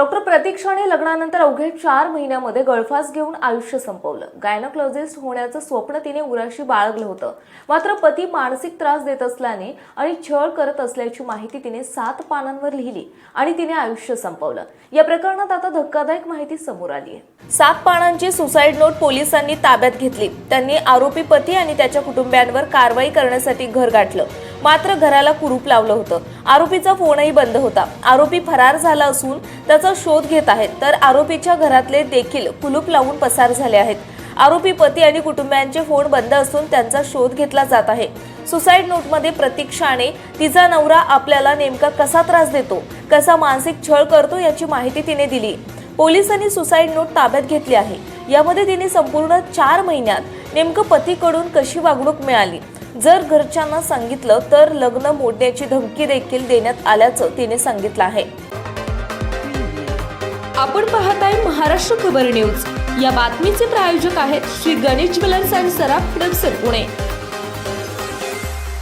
Doctor प्रतीक्षाने लग्नानंतर अवघे चार महिन्यामध्ये गळफास घेऊन आयुष्य संपवलं. गायनोक्लॉजिस्ट होण्याचं स्वप्न तिने उराशी बाळगलं होतं. मात्र पती मानसिक त्रास देत असल्याने आणि छळ करत असल्याची माहिती तिने सात पानांवर लिहिली आणि तिने आयुष्य संपवलं. या प्रकरणात आता धक्कादायक माहिती समोर आली आहे सात पानांची सुसाईड नोट पोलिसांनी ताब्यात घेतली. त्यांनी आरोपी पती आणि त्याच्या कुटुंबियांवर कारवाई करण्यासाठी घर गाठलं. मात्र घराला कुरूप लावलं होतं. आरोपीचा फोनही बंद होता. आरोपी फरार झाला असून त्याचा शोध घेत आहेत. तर आरोपीच्या घरातले देखील कुलूप लावून पसार झाले आहेत. आरोपी पती आणि कुटुंबियांचे फोन बंद असून त्यांचा शोध घेतला जात आहे. सुसाईड नोटमध्ये प्रतीक्षाने तिचा नवरा आपल्याला नेमका कसा त्रास देतो कसा मानसिक छळ करतो याची माहिती तिने दिली. पोलिसांनी सुसाईड नोट ताब्यात घेतली आहे. यामध्ये तिने संपूर्ण चार महिन्यात नेमकं पतीकडून कशी वागणूक मिळाली? जर घरच्यांना सांगितलं तर लग्न मोडण्याची धमकी देखील देण्यात आल्याचं तिने सांगितलं आहे. आपण पाहत आहे महाराष्ट्र खबर न्यूज. या बातमीचे प्रायोजक आहेत श्री गणेश ज्वेलर्स अँड सराफ हडपसर पुणे.